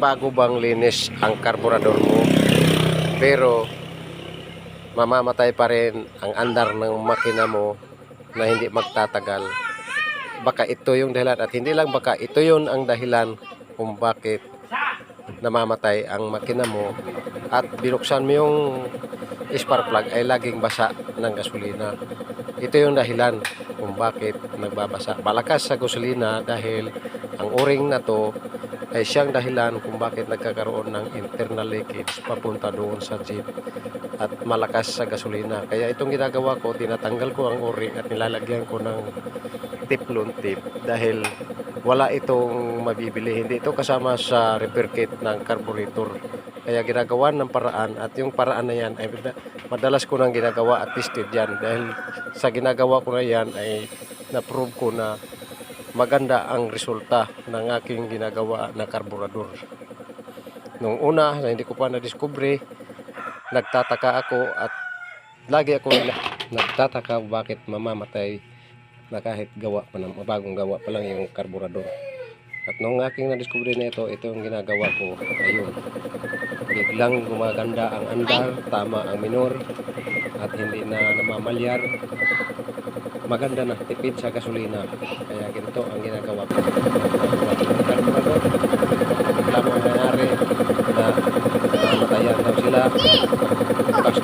bago bang linis ang karburador mo pero mamamatay pa rin ang andar ng makina mo na hindi magtatagal. Baka ito yung dahilan at hindi lang baka ito yun ang dahilan kung bakit namamatay ang makina mo. At binuksan mo yung spark plug ay laging basa ng gasolina. Ito yung dahilan kung bakit nagbabasa. Malakas sa gasolina dahil ang o-ring na to ay siyang dahilan kung bakit nagkakaroon ng internal leakage papunta doon sa jeep at malakas sa gasolina. Kaya itong ginagawa ko, tinatanggal ko ang o-ring at nilalagyan ko ng tiplon tip dahil wala itong mabibili. Hindi ito kasama sa repair kit ng carburetor. Kaya ginagawa ng paraan at yung paraan na yan ay madalas ko nang ginagawa at tested yan dahil sa ginagawa ko na yan ay na-prove ko na maganda ang resulta ng aking ginagawa na karburador. Nung una, na hindi ko pa na-discovery, nagtataka ako at lagi ako na- nagtataka bakit mamamatay na kahit gawa pa ng bagong gawa pa lang yung karburador. At nung aking na-discovery na ito, ito yung ginagawa ko. Ayun. Biglang gumaganda ang andar, tama ang minor, at hindi na namamalyar. maganda na tipid sa gasolina. Kaya ginto ang ginagawa ko. Reklamo ang nangyari na matayan daw sila. Tapos